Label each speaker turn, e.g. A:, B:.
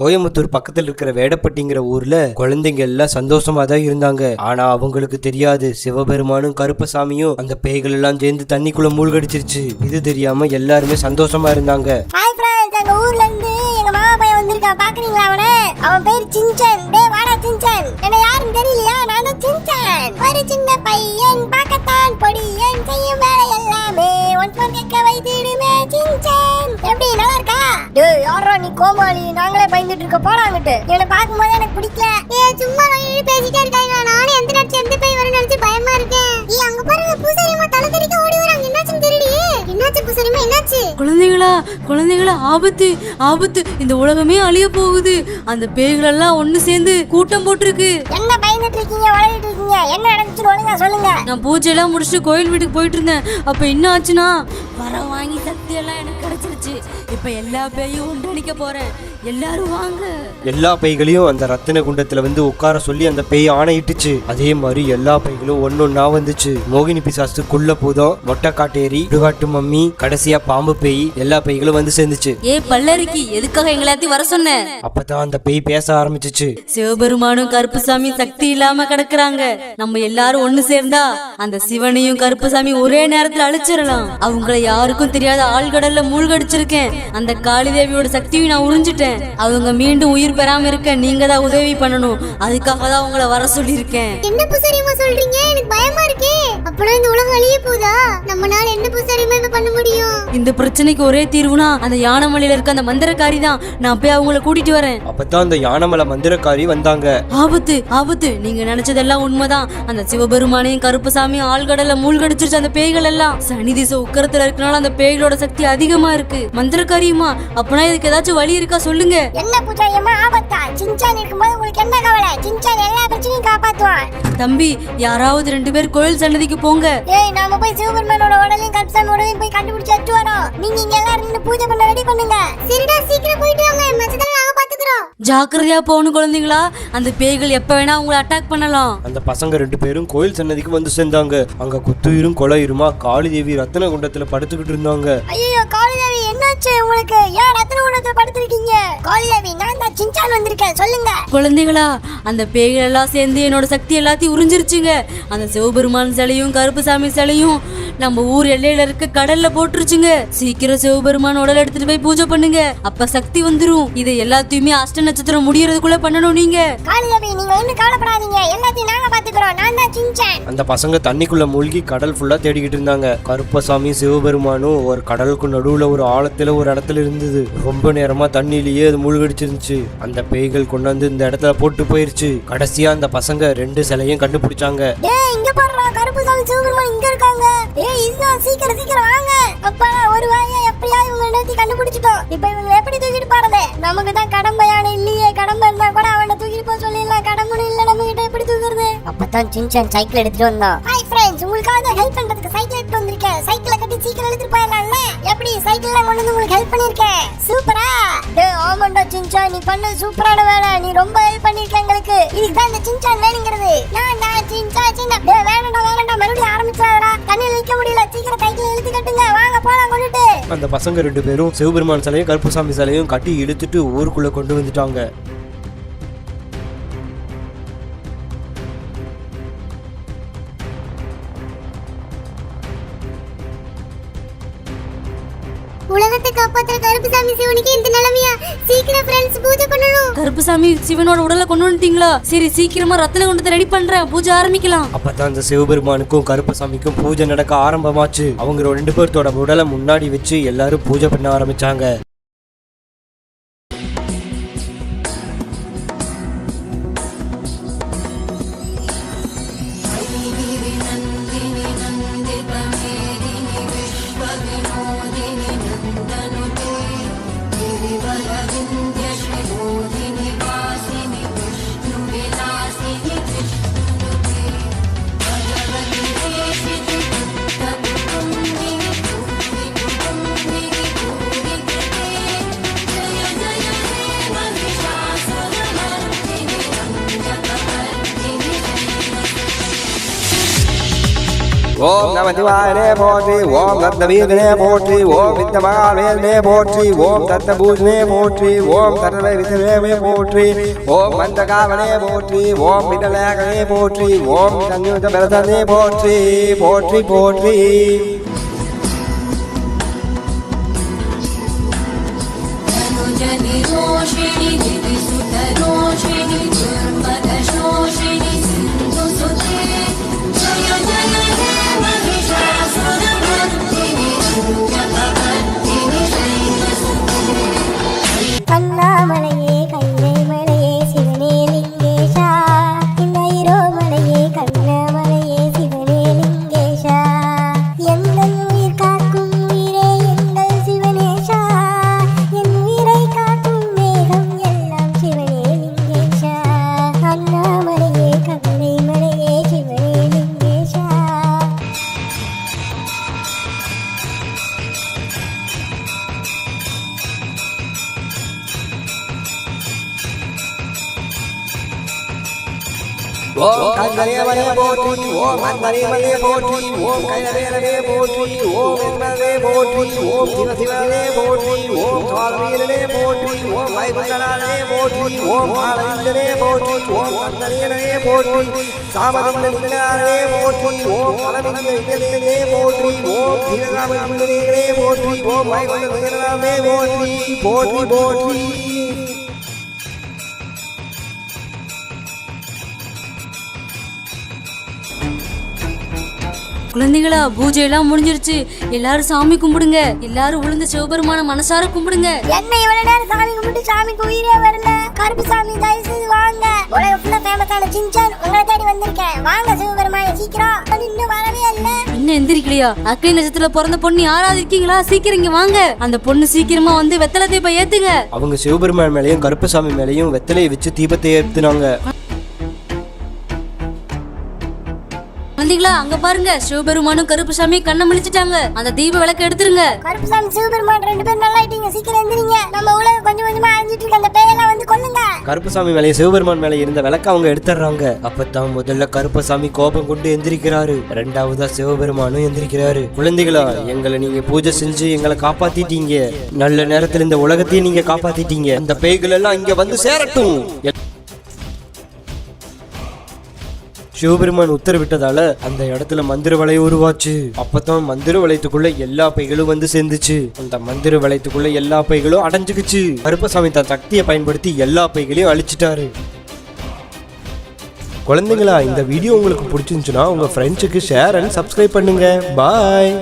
A: கோயம்புத்தூர் பக்கத்துல இருக்கிற வேடப்பட்டிங்கிற ஊர்ல குழந்தைங்க எல்லாம் சந்தோஷமா தான் இருந்தாங்க. ஆனா அவங்களுக்கு தெரியாது. சிவபெருமானும் கருப்பசாமியும் அந்த பேய்கள் எல்லாம் சேர்ந்து தண்ணிக்குள்ள மூழ்கடிச்சிருச்சு. இது தெரியாம எல்லாருமே சந்தோஷமா இருந்தாங்க.
B: எங்க ஊர்ல இருந்து எங்க மாமா பையன் வந்திருக்கான். பாக்குறீங்களா அவனை? அவன் பேர் சிஞ்சன். டேய் வாடா சிஞ்சன். என்ன தெரியலையா? நான் தான் சிஞ்சன். ஒரு சின்ன பையன் பார்க்கத்தான் பொடியன் செய்யும் வேலை ஒன் ஃபோன் கேட்க வைத்திடுமே எப்படி நல்லா இருக்கா? டேய் யாரோ நீ கோமாளி? நாங்களே பயந்துட்டு இருக்க போறாங்கட்டு என்ன பாக்கும்போது எனக்கு பிடிக்கல. ஏ சும்மா வழியில பேசிட்டே இருக்காங்க நானும் எந்த நேரத்துல எந்த போய் வர நினைச்சு பயமா இருக்கேன். ஏ அங்க பாருங்க என்னாச்சு
C: குழந்தைகளா குழந்தைகளா ஆபத்து ஆபத்து. இந்த உலகமே அழிய போகுது. அந்த பேய்களெல்லாம் ஒண்ணு சேர்ந்து கூட்டம் போட்டிருக்கு.
B: என்ன பயந்துட்டு இருக்கீங்க? வளரிட்டு இருக்கீங்க. என்ன நடந்துச்சுன்னு ஒழுங்கா சொல்லுங்க.
C: நான் பூஜையெல்லாம் முடிச்சுட்டு கோயில் வீட்டுக்கு போயிட்டு இருந்தேன். அப்ப என்ன ஆச்சுன்னா வரம் வாங்கி சக்தி எல்லாம் எனக்கு கிடைச்சிருச்சு. இப்ப எல்லா பேயும் ஒன்றடிக்க போறேன். எல்லாரும் வாங்க.
A: எல்லா பேய்களையும் அந்த ரத்தின குண்டத்துல வந்து உட்கார சொல்லி அந்த பேய் ஆணையிட்டுச்சு. அதே மாதிரி எல்லா பேய்களும் ஒன்னொன்னா வந்துச்சு. மோகினி பிசாசுக்குள்ள போதும். மொட்டை காட்டேரி இடுகாட்டு மம்மி கடைசியா பாம்பு பேய் எல்லா பேய்களும் வந்து சேர்ந்துச்சு.
C: ஏ பல்லரிக்கி எதுக்காக எங்களாத்தையும் வர சொன்ன?
A: அப்பதான் அந்த பேய் பேச ஆரம்பிச்சிச்சு.
C: சிவபெருமானும் கருப்புசாமி சக்தி இல்லாம கிடக்குறாங்க. நம்ம எல்லாரும் ஒண்ணு சேர்ந்தா அந்த சிவனையும் கருப்புசாமி ஒரே நேரத்துல அழிச்சிடலாம். அவங்கள யாருக்கும் தெரியாத ஆழ்கடல்ல மூழ்கடிச்சிருக்கேன். அந்த காளி தேவியோட சக்தியும் நான் உறிஞ்சிட்டேன். அவங்க மீண்டும் உயிர் பெறாம இருக்க நீங்க தான் உதவி பண்ணணும். அதுக்காக தான் உங்களை வர சொல்லியிருக்கேன்.
B: என்ன பூசாரிமா சொல்றீங்க? எனக்கு பயமா இருக்கே. அப்பனா இந்த உலகம் அழிய போதா? நம்மனால என்ன இப்ப பண்ண முடியும்?
C: இந்த பிரச்சனைக்கு ஒரே தீர்வுனா அந்த யானமலையில இருக்க அந்த மந்திரக்காரி தான் நான் போய் அவங்கள கூட்டிட்டு வரேன்.
A: அப்பதான் அந்த யானமலை மந்திரக்காரி வந்தாங்க.
C: ஆபத்து ஆபத்து. நீங்க நினைச்சதெல்லாம் உண்மைதான். அந்த சிவபெருமானையும் கருப்பசாமியும் ஆழ்கடல்ல மூழ்கடிச்சிருச்சு அந்த பேய்கள் எல்லாம். சனி திசை உக்கரத்துல இருக்கனால அந்த பேய்களோட சக்தி அதிகமா இருக்கு. மந்திரக்காரியுமா? அப்பனா இதுக்கு ஏதாச்சும் வழி இருக்கா சொல்லுங்க.
B: என்ன பூசாரியம்மா ஆபத்தா? சின்சான் இருக்கும்போது உங்களுக்கு என்ன கவலை? சின்சான் எல்லா பிரச்சனையும் காப்பாத்துவான்.
C: தம்பி யாராவது ரெண்டு பேர் கோயில் சன்னதிக்கு போங்க.
B: ஏய் நாம போய் சிவபெருமானோட உடலையும் கருப்சாமி உடலையும் போய் கண்டுபிடிச்சு எடுத்து வரோம் நீங்க இங்க எல்லாரும் நின்னு பூஜை பண்ண ரெடி பண்ணுங்க. சரிடா சீக்கிரம் போயிட்டு வாங்க. மச்சதெல்லாம் நாங்க பாத்துக்கிறோம்.
C: ஜாக்கிரதையா போகணும் குழந்தைங்களா? அந்த பேய்கள் எப்ப வேணா உங்களை அட்டாக் பண்ணலாம்.
A: அந்த பசங்க ரெண்டு பேரும் கோயில் சன்னதிக்கு வந்து சேர்ந்தாங்க. அங்க குத்துயிரும் கொலையுருமா? காளி தேவி ரத்தின குண்டத்துல படுத்துக்கிட்டு இருந்தாங்க.
B: ஐயோ என்னாச்சு உங்களுக்கு ஏன் ரத்ன குணத்துல படுத்திருக்கீங்க? காளிதேவி நான் தான் சின்சான் வந்திருக்கேன் சொல்லுங்க.
C: குழந்தைகளா அந்த பேய்கள் எல்லாம் சேர்ந்து என்னோட சக்தி எல்லாத்தையும் உறிஞ்சிருச்சுங்க. அந்த சிவபெருமான் சிலையும் கருப்பு சாமி சிலையும் நம்ம ஊர் எல்லையில இருக்க கடல்ல போட்டுருச்சுங்க. சீக்கிரம் சிவபெருமான் உடல் எடுத்துட்டு போய் பூஜை பண்ணுங்க. அப்ப சக்தி வந்துரும். இதை எல்லாத்தையுமே அஷ்ட நட்சத்திரம் முடியறதுக்குள்ள பண்ணணும் நீங்க.
B: காளிதேவி நீங்க ஒண்ணும் கவலைப்படாதீங்க. எல்லாத்தையும் நாங்க பாத்துக்கிறோம் நான் தான் சின்சான்.
A: அந்த பசங்க தண்ணிக்குள்ள மூழ்கி கடல் ஃபுல்லா தேடிக்கிட்டு இருந்தாங்க. கருப்பசாமி சிவபெருமானும் ஒரு கடலுக்கு நடுவுல ஒரு ஆழத்துல ஒரு இடத்துல இருந்தது. ரொம்ப நேரமா தண்ணியிலேயே அது மூழ்கடிச்சிருந்துச்சு. அந்த பேய்கள் கொண்டாந்து இந்த இடத்துல போட்டு போயிருச்சு. கடைசியா அந்த பசங்க ரெண்டு சிலையும் கண்டுபிடிச்சாங்க.
B: இங்க பாருடா. கருப்பு சாமி சிவபெருமான் இங்க இருக்காங்க. ஏய் சீக்கிரம் சீக்கிரம் வாங்க. அப்பா ஒரு வாரியா எப்படியா இவங்க நிறுத்தி கண்டுபிடிச்சிட்டோம். இப்போ இவங்க எப்படி தூக்கிட்டு போறது? நமக்கு தான் கடம்பை யானை இல்லையே. கடம்பை இருந்தா கூட அவனை தூக்கிட்டு போக சொல்லிடலாம். கடம்புன்னு இல்ல நம்ம கிட்ட எப்படி தூக்குறது? அப்பதான் சின்சான் சைக்கிள் எடுத்துட்டு வந்தான். ஹாய் ஃப்ரெண்ட்ஸ் உங்களுக்காக ஹெல்ப் பண்றதுக்கு சைக்கிள் எடுத்து வந்திருக்கேன். சைக்கிளை கட்டி சீக்கிரம் எடுத்துட்டு போயிடலாம்ல? எப்படி? சைக்கிள்ல கொண்டு வந்து உங்களுக்கு ஹெல்ப் பண்ணிருக்கேன் சூப்பரா ஆமாண்டா சின்சான் நீ பண்ண சூப்பரான வேலை. நீ ரொம்ப ஹெல்ப் பண்ணிருக்க எங்களுக்கு. இதுக்கு தான் இந்த சின்சான் வேணுங்கிறது. நான் தான் சின்சா சின்ன வேணாம்டா மறுபடியும் ஆரம்பிச்சாடா நிக்க முடியல. சீக்கிரம் சைக்கிள் இழுத்து கட்டுங்க. வாங்க போலாம் கொண்டுட்டு.
A: அந்த பசங்க ரெண்டு பேரும் சிவபெருமான் சிலையும் கருப்புசாமி சிலையும் கட்டி இழுத்துட்டு ஊருக்குள்ள கொண்டு வந்துட்டாங்க.
B: உலகத்தை காப்பாத்துற கருப்புசாமி சிவனுக்கு இந்த நிலைமையா? சீக்கிரம் ஃப்ரெண்ட்ஸ் பூஜை பண்ணணும்.
C: கருப்புசாமி சிவனோட உடலை கொண்டு வந்துட்டீங்களா? சரி சீக்கிரமா ரத்தன குண்டத்தை ரெடி பண்றேன். பூஜை ஆரம்பிக்கலாம்.
A: அப்பதான் அந்த சிவபெருமானுக்கும் கருப்பசாமிக்கும் பூஜை நடக்க ஆரம்பமாச்சு. அவங்க ரெண்டு பேர்த்தோட உடலை முன்னாடி வச்சு எல்லாரும் பூஜை பண்ண ஆரம்பிச்சாங்க. ஓம் நம சிவாயனே போற்றி ஓம் தத்த வீரனே போற்றி ஓம் வித்த மகாவேதனே போற்றி ஓம் தத்த பூஜனே போற்றி ஓம் தரவை விதவே போற்றி ஓம் மந்தகாவனே போற்றி ஓம் விடலேகனே போற்றி ஓம் சங்கீத பரதனே போற்றி போற்றி போற்றி. ஓம் கந்தரேவனே போற்றி ஓம் அந்தரேவனே போற்றி ஓம் கைலவேலனே போற்றி ஓம் என்பதே போற்றி ஓம் சிவ சிவனே போற்றி ஓம் சுவாமீரனே போற்றி ஓம் வைகுண்டனானே போற்றி ஓம் ஆனந்தனே போற்றி ஓம் அந்தரேவனே போற்றி சாமதந்தனே போற்றி ஓம் பலமிங்கே போற்றி ஓம் சிவராமந்தனே போற்றி ஓம் வைகுண்டனே போற்றி போற்றி போற்றி
C: குழந்தைகளா பூஜை எல்லாம் முடிஞ்சிருச்சு. எல்லாரும் சாமி கும்பிடுங்க. எல்லாரும் உளுந்த சிவபெருமான மனசார கும்பிடுங்க.
B: என்ன இவ்வளவு நேரம் சாமி கும்பிட்டு சாமிக்கு உயிரே வரல? கருப்பு சாமி தயவு செய்து வாங்க. உலக ஃபுல்லா ஃபேமஸான சின்சான் உங்களை தேடி வந்திருக்கேன். வாங்க சிவபெருமானை சீக்கிரம். இன்னும் வரவே இல்ல.
C: இன்னும் எந்திரிக்கலையா? அக்கை நட்சத்திரத்துல பிறந்த பொண்ணு யாராவது இருக்கீங்களா? சீக்கிரம் இங்க வாங்க. அந்த பொண்ணு சீக்கிரமா வந்து வெத்தலை தீபம் ஏத்துங்க.
A: அவங்க சிவபெருமான் மேலேயும் கருப்பசாமி மேலேயும் வெத்தலையை வச்சு தீபத்தை ஏத்துனாங்க.
C: குழந்தைகளா அங்க பாருங்க. சிவபெருமானும் கருப்புசாமி கண்ணை முழிச்சிட்டாங்க. அந்த தீப விளக்க எடுத்துருங்க.
B: கருப்பு சாமி சிவபெருமான் ரெண்டு பேரும் நல்லா ஆயிட்டீங்க. சீக்கிரம் எந்திரிங்க. நம்ம உலகம் கொஞ்சம் கொஞ்சமா அழிஞ்சிட்டு இருக்க. அந்த பேயெல்லாம் வந்து கொல்லுங்க.
A: கருப்பசாமி மேலே சிவபெருமான் மேலே இருந்த விளக்க அவங்க எடுத்துடுறாங்க. அப்பதான் முதல்ல கருப்பசாமி கோபம் கொண்டு எந்திரிக்கிறாரு. ரெண்டாவதா சிவபெருமானும் எந்திரிக்கிறாரு. குழந்தைகளா எங்களை நீங்க பூஜை செஞ்சு எங்களை காப்பாத்திட்டீங்க. நல்ல நேரத்துல இந்த உலகத்தையும் நீங்க காப்பாத்திட்டீங்க. அந்த பேய்கள் எல்லாம் இங்க வந்து சேரட்டும். சிவபெருமான் உத்தரவிட்டதால அந்த இடத்துல மந்திர வலை உருவாச்சு. அப்பதான் மந்திர வளையத்துக்குள்ள எல்லா பைகளும் வந்து சேர்ந்துச்சு. அந்த மந்திர வளையத்துக்குள்ள எல்லா பைகளும் அடைஞ்சுக்குச்சு. கருப்பசாமி தன் சக்தியை பயன்படுத்தி எல்லா பைகளையும் அழிச்சிட்டாரு. குழந்தைங்களா இந்த வீடியோ உங்களுக்கு பிடிச்சிருந்துச்சுன்னா உங்க ஃப்ரெண்ட்ஸுக்கு ஷேர் அண்ட் சப்ஸ்கிரைப் பண்ணுங்க. பாய்